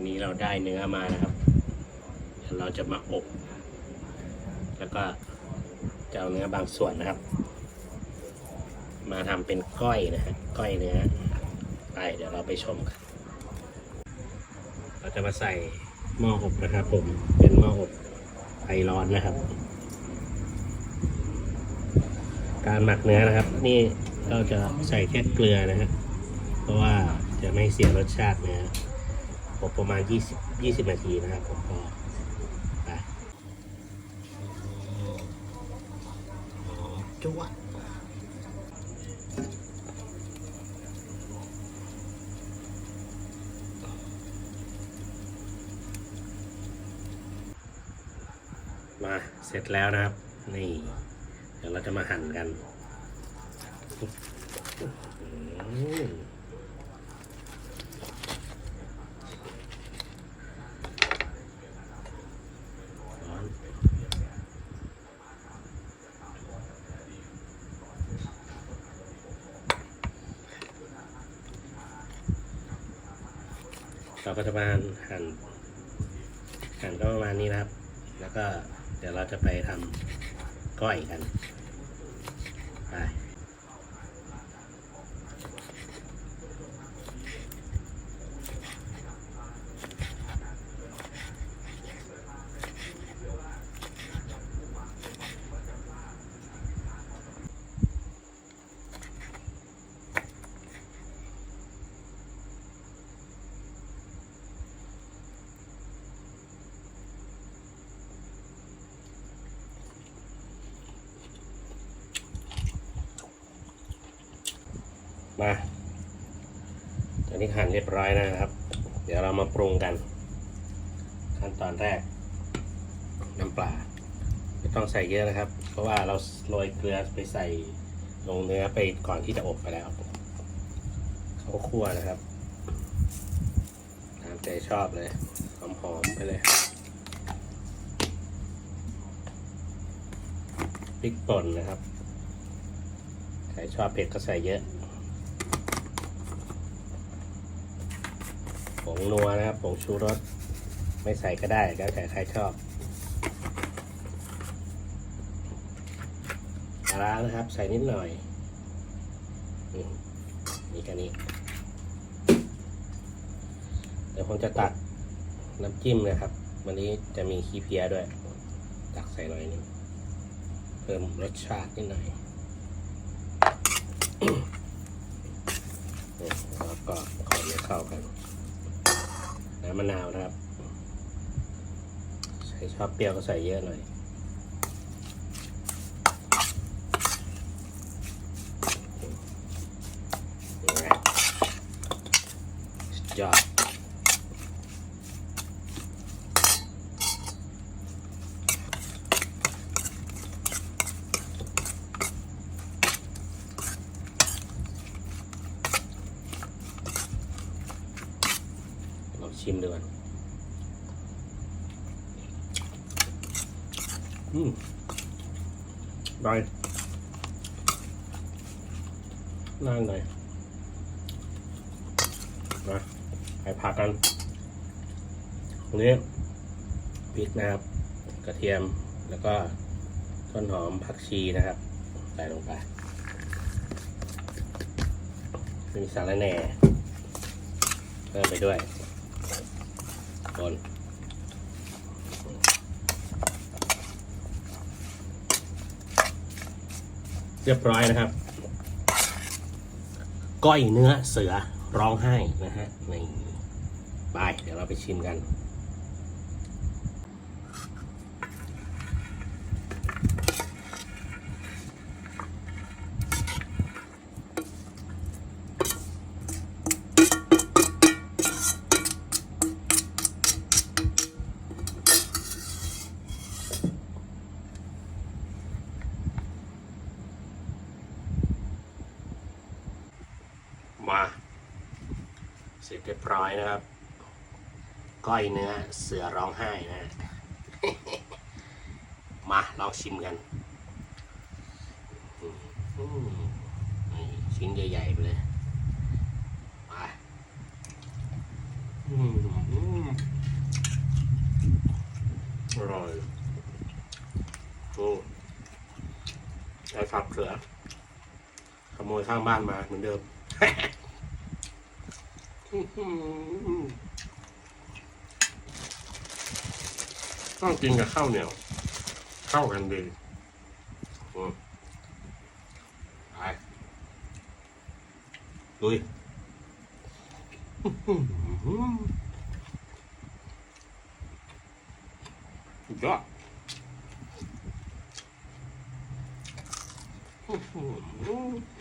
อนนี้เราได้เนื้อมานะครับ เราจะมาอบ แล้วก็จะเอาเนื้อบางส่วนนะครับ มาทำเป็นก้อยนะฮะก้อยเนื้อ ไปเดี๋ยวเราไปชมกัน เราจะมาใส่หม้ออบนะครับ ผม เป็นหม้ออบไฟร้อนนะครับ การหมักเนื้อนะครับ นี่เราจะใส่แค่เกลือนะฮะเพราะว่าจะไม่เสียรสชาติเนื้อ ประมาณ 20 20 นาทีนะครับผมพอไปจุ๊วะมาเสร็จแล้วนะครับ นี่ เดี๋ยวเราจะมาหั่นกันอืมร้อน เราก็จะมาหั่นหั่นหั่นก็ประมาณนี้นะครับ แล้วก็เดี๋ยวเราจะไปทำก้อยกันไป มาตอนนี้หั่นเรียบร้อยนะครับ เดี๋ยวเรามาปรุงกัน ขั้นตอนแรก น้ำปลาไม่ต้องใส่เยอะนะครับ เพราะว่าเราโรยเกลือไปใส่ลงเนื้อไปก่อนที่จะอบไปแล้วเขาวคั่วนะครับตามใจชอบเลยหอมๆไปเลยพริกป่นนะครับ ใครชอบเผ็ดก็ใส่เยอะ งนัวนะครับผงชูรส ไม่ใส่ก็ได้แล้วแต่ใครชอบปลานะครับ ใส่นิดหน่อยมนี่แค่นี้ เดี๋ยวผมจะตักน้ำจิ้มนะครับ วันนี้จะมีขี้เพียด้วย ตักใส่หน่อยหนึงเพิ่มรสชาตินิดหน่อยแล้วก็ขอเนื้อเข้ากัน มะนาวนะครับใช้ชอบเปรี้ยวก็ใส่เยอะหน่อยนี่ไงสุดยอดลอง ชิมดูก่อนอืมได้นั่งหน่อยมาไปผักกันตรงนี้พริกนะครับ กระเทียมแล้วก็ต้นหอมผักชีนะครับ ใส่ลงไปมีสารแหน่เพิ่มไปด้วย คนเรียบร้อยนะครับ ก้อยเนื้อเสือร้องไห้นะฮะในี่ไปเดี๋ยวเราไปชิมกัน มาเสร็จเรียบร้อยนะครับ ก้อยเนื้อเสือร้องไห้นะ มาลองชิมกันชิ้นใหญ่ๆไปเลยมาอร่อยโอ้ใอ้ฝักเสือขโมยข้างบ้านมาเหมือนเดิม ต้องกินกับข้าวเหนียวเข้ากันดีอืมไปลุยอื้อหือยอดอื้อหือ